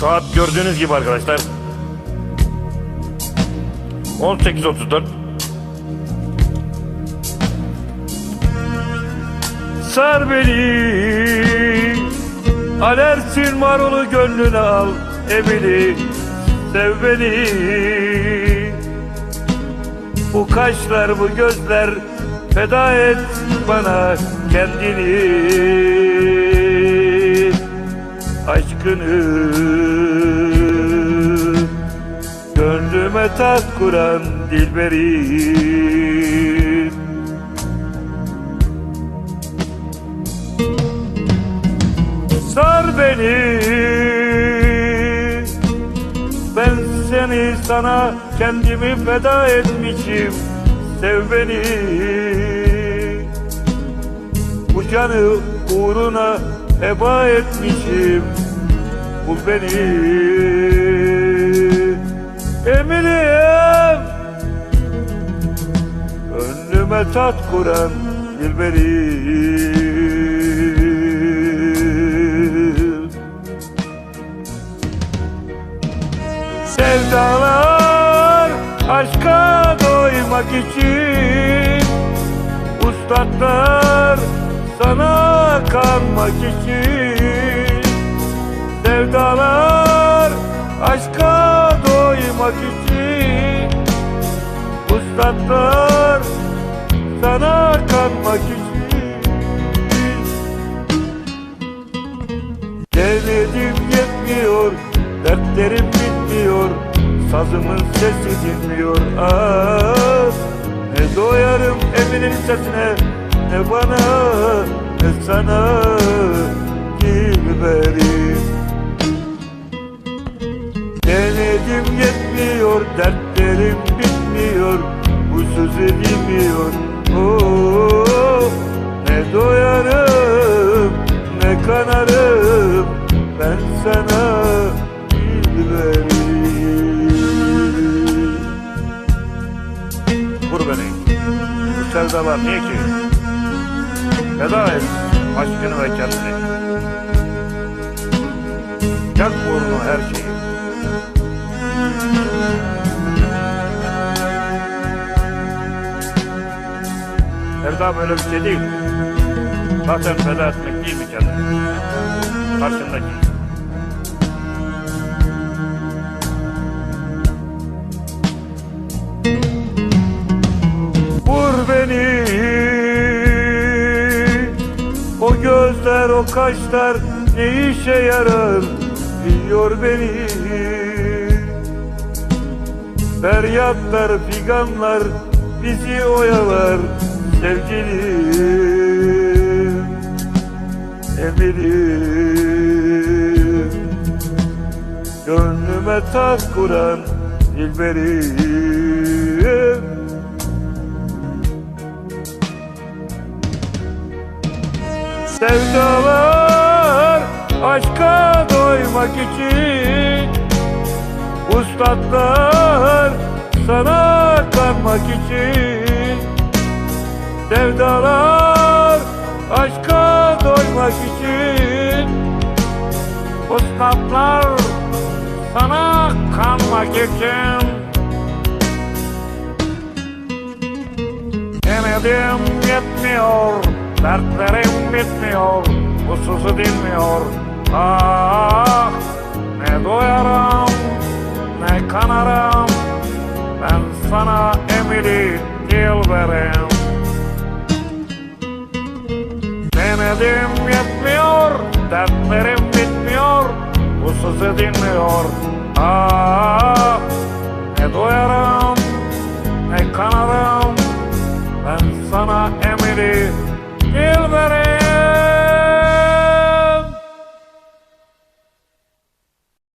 Saat gördüğünüz gibi arkadaşlar. 18.34 Sar beni. Alersin marulu gönlüne al Emili Sev beni. Bu kaşlar bu gözler Feda et bana kendini Aşkını. Gönlüme tat kuran dilberim Sar beni. Ben seni sana kendimi feda etmişim. Sev beni. Bu canı uğruna heba etmişim Bul beni. Eminim Önüme tat kuran dilberim Sevdalar aşka doymak için Ustadlar sana kanmak için. Sevdalar aşka doymak için. Ustadlar sana kanmak için. Denedim yetmiyor Dertlerim bitmiyor. Sazımın sesi dinmiyor ah, Ne doyarım Emin'in sesine Ne bana ne sana Dilberim Denedim yetmiyor Dertlerim bitmiyor Bu sözü dinmiyor oh, Ne doyarım Ne kanarım Ben sana Vur beni. Bu sevdalar niye ki Feda et aşkını ve kendini Yak uğruna her şeyi Sevda böyle bir şey değil. Zaten feda etmek değil mi kendini? Karşındaki. Vur beni gözler o kaşlar ne işe yarar? Biliyor beni. Feryatlar figanlar bizi oyalar Sevgilim Emirim Gönlüme tat kuran dilberim Sevdalar aşka doymak için. Ustadlar sana kanmak için. Sevdalar aşka doymak için. Ustadlar sana kanmak için. Denedim yetmiyor Dertlerim bitmiyor Bu sızı dinmiyor. Ah ne doyarım Ne kanarım Ben sana emili dilberim Denedim yetmiyor Dertlerim bitmiyor Bu sızı dinmiyor. Ah ne doyarım Ne kanarım Ben sana emili Dilberim